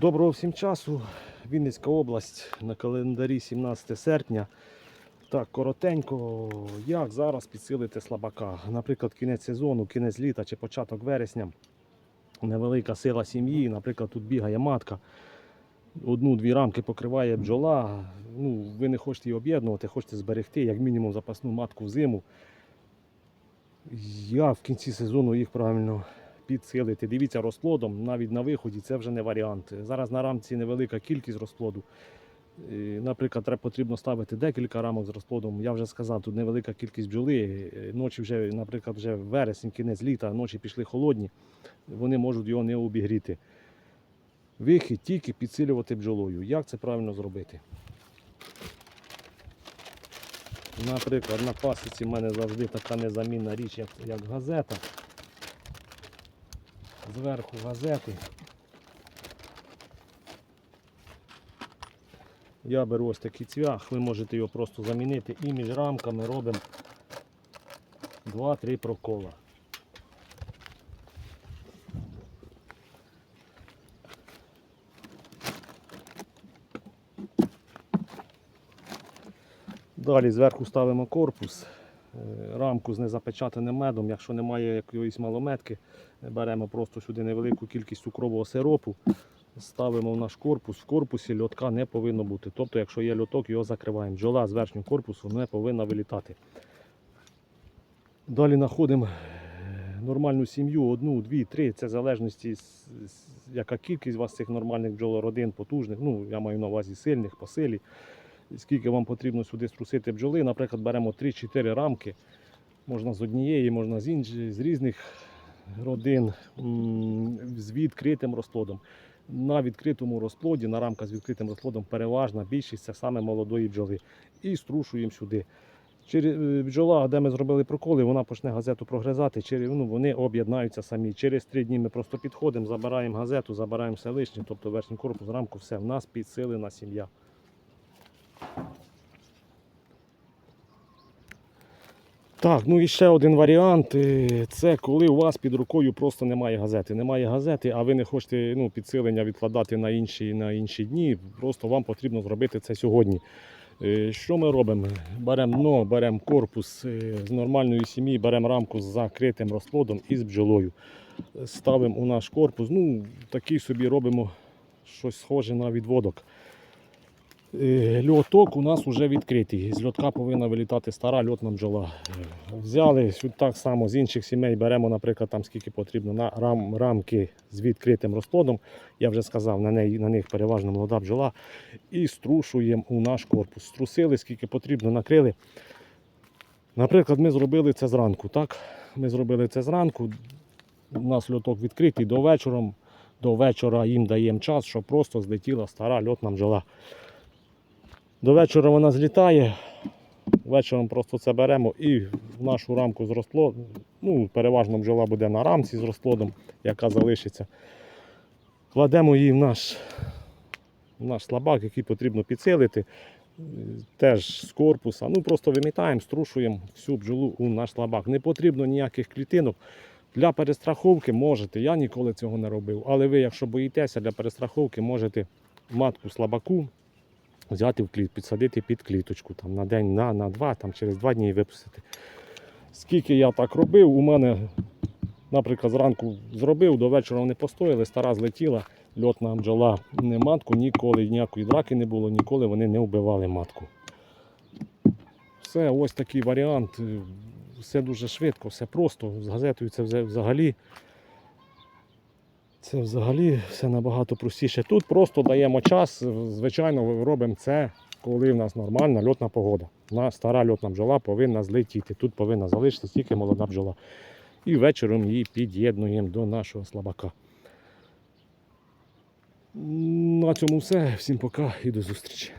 Доброго всім часу. Вінницька область на календарі 17 серпня. Так, коротенько, як зараз підсилити слабака. Наприклад, кінець сезону, кінець літа чи початок вересня. Невелика сила сім'ї, наприклад, тут бігає матка. Одну-дві рамки покриває бджола. Ну, ви не хочете її об'єднувати, хочете зберегти, як мінімум запасну матку в зиму. Я в кінці сезону їх правильно підсилити. Дивіться розплодом, навіть на виході це вже не варіант. Зараз на рамці невелика кількість розплоду. Е, Наприклад, треба потрібно ставити декілька рамок з розплодом. Я вже сказав, тут невелика кількість бджоли. Е, Ночі вже, наприклад, вже вересень, кінець літа, ночі пішли холодні, вони можуть його не обігріти. Вихід тільки підсилювати бджолою. Як це правильно зробити? Наприклад, на пасіці в мене завжди така незамінна річ, як, як газета. Зверху газети. Я беру ось такий цвях, ви можете його просто замінити і між рамками робимо 2-3 прокола. Далі зверху ставимо корпус, рамку з незапечатаним медом. Якщо немає якоїсь малометки, беремо просто сюди невелику кількість цукрового сиропу, ставимо в наш корпус. В корпусі льотка не повинно бути. Тобто, якщо є льоток, його закриваємо. Бджола з верхнього корпусу не повинна вилітати. Далі знаходимо е, нормальну сім'ю, одну, дві, три. Це в залежності, яка кількість у вас цих нормальних бджолородин, потужних. Ну, я маю на увазі сильних, по силі. Скільки вам потрібно сюди струсити бджоли. Наприклад, беремо 3-4 рамки. Можна з однієї, можна з іншої, з різних родин, з відкритим розплодом. На відкритому розплоді, на рамках з відкритим розплодом, переважна більшість це саме молодої бджоли. І струшуємо сюди. Через бджола, де ми зробили проколи, вона почне газету прогризати, через, ну, вони об'єднаються самі. Через три дні ми просто підходимо, забираємо газету, забираємо все лишнє, тобто верхній корпус, рамку, все, в нас підсилена сім'я. Так, ну і ще один варіант. е, Це коли у вас під рукою просто немає газети. Немає газети, а ви не хочете ну, підсилення відкладати на інші, на інші дні. Просто вам потрібно зробити це сьогодні. Е, Що ми робимо? Беремо дно, беремо корпус е, з нормальної сім'ї, беремо рамку з закритим розплодом і з бджолою. Ставимо у наш корпус. Ну, такий собі робимо щось схоже на відводок. Е, Льоток у нас вже відкритий. З льотка повинна вилітати стара льотна бджола. Е, Взяли так само з інших сімей, беремо, наприклад, там скільки потрібно на рам, рамки з відкритим розплодом. Я вже сказав, на, неї, на них переважно молода бджола. І струшуємо у наш корпус. Струсили, скільки потрібно, накрили. Наприклад, ми зробили це зранку. Так? Ми зробили це зранку. У нас льоток відкритий до вечора. До вечора їм даємо час, щоб просто злетіла стара льотна бджола. До вечора вона злітає. Вечором просто це беремо і в нашу рамку з розплодом. Ну, переважно бджола буде на рамці з розплодом, яка залишиться. Кладемо її в наш, в наш слабак, який потрібно підсилити. Теж з корпуса. Ну просто вимітаємо, струшуємо всю бджолу у наш слабак. Не потрібно ніяких клітинок. Для перестраховки можете, я ніколи цього не робив. Але ви, якщо боїтеся, для перестраховки можете матку слабаку взяти в кліт, підсадити під кліточку там, на день, на, на два, там, через два дні випустити. Скільки я так робив, у мене, наприклад, зранку зробив, до вечора вони постояли, стара злетіла, льотна бджола не матку, ніколи ніякої драки не було, ніколи вони не вбивали матку. Все, ось такий варіант. Е, Все дуже швидко, все просто. З газетою це взагалі. Це взагалі все набагато простіше. Тут просто даємо час. Звичайно, робимо це, коли в нас нормальна льотна погода. Стара льотна бджола повинна злетіти. Тут повинна залишитися тільки молода бджола. І вечором її під'єднуємо до нашого слабака. На цьому все. Всім пока і до зустрічі.